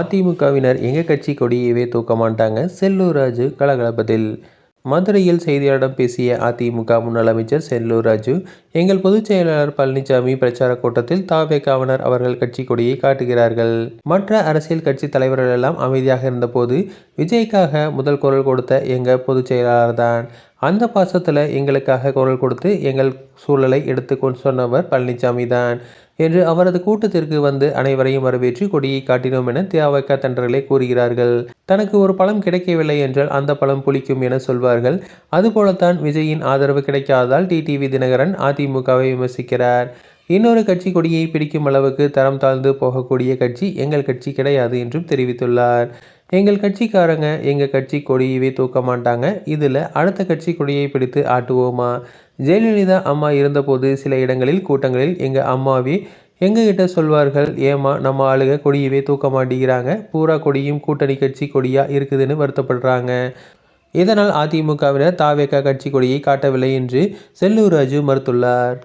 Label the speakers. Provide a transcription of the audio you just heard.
Speaker 1: அதிமுகவினர் எங்கள் கட்சி கொடியவே தூக்க மாட்டாங்க? செல்லூர் ராஜு கலகலப்பதில் மதுரையில் செய்தியாளரிடம் பேசிய அதிமுக முன்னாள் அமைச்சர் செல்லூர் ராஜு எங்கள் பொதுச் செயலாளர் பழனிசாமி பிரச்சார கூட்டத்தில் தாவேகாவனர் அவர்கள் கட்சி கொடியை காட்டுகிறார்கள். மற்ற அரசியல் கட்சி தலைவர்கள் எல்லாம் அமைதியாக இருந்தபோது விஜய்க்காக முதல் குரல் கொடுத்த எங்கள் பொதுச் செயலாளர் தான்? அந்த பாசத்தில் எங்களுக்காக குரல் கொடுத்து எங்கள் சூழலை எடுத்து சொன்னவர் பழனிசாமி தான் என்று அவரது கூட்டத்திற்கு வந்து அனைவரையும் வரவேற்று கொடியை காட்டினோம் என திமுக தண்டர்களை கூறுகிறார்கள். தனக்கு ஒரு பழம் கிடைக்கவில்லை என்றால் அந்த பழம் புளிக்கும் என சொல்வார்கள். அதுபோலத்தான் விஜயின் ஆதரவு கிடைக்காததால் டிடிவி தினகரன் அதிமுகவை விமர்சிக்கிறார். இன்னொரு கட்சி கொடியை பிடிக்கும் அளவுக்கு தரம் தாழ்ந்து போகக்கூடிய கட்சி எங்கள் கட்சி கிடையாது என்றும் தெரிவித்துள்ளார். எங்கள் கட்சிக்காரங்க எங்கள் கட்சி கொடியவே தூக்க மாட்டாங்க. இதில் அடுத்த கட்சி கொடியை பிடித்து ஆட்டுவோமா? ஜெயலலிதா அம்மா இருந்தபோது சில இடங்களில் கூட்டங்களில் எங்கள் அம்மாவே எங்ககிட்ட சொல்வார்கள் ஏமா நம்ம ஆளுங்க கொடியவே தூக்க மாட்டேங்கிறாங்க. பூரா கொடியும் கூட்டணி கட்சி கொடியாக இருக்குதுன்னு வருத்தப்படுறாங்க. இதனால் அதிமுகவினர் தாவேக்கா கட்சி கொடியை காட்டவில்லை என்று செல்லூர் ராஜு மறுத்துள்ளார்.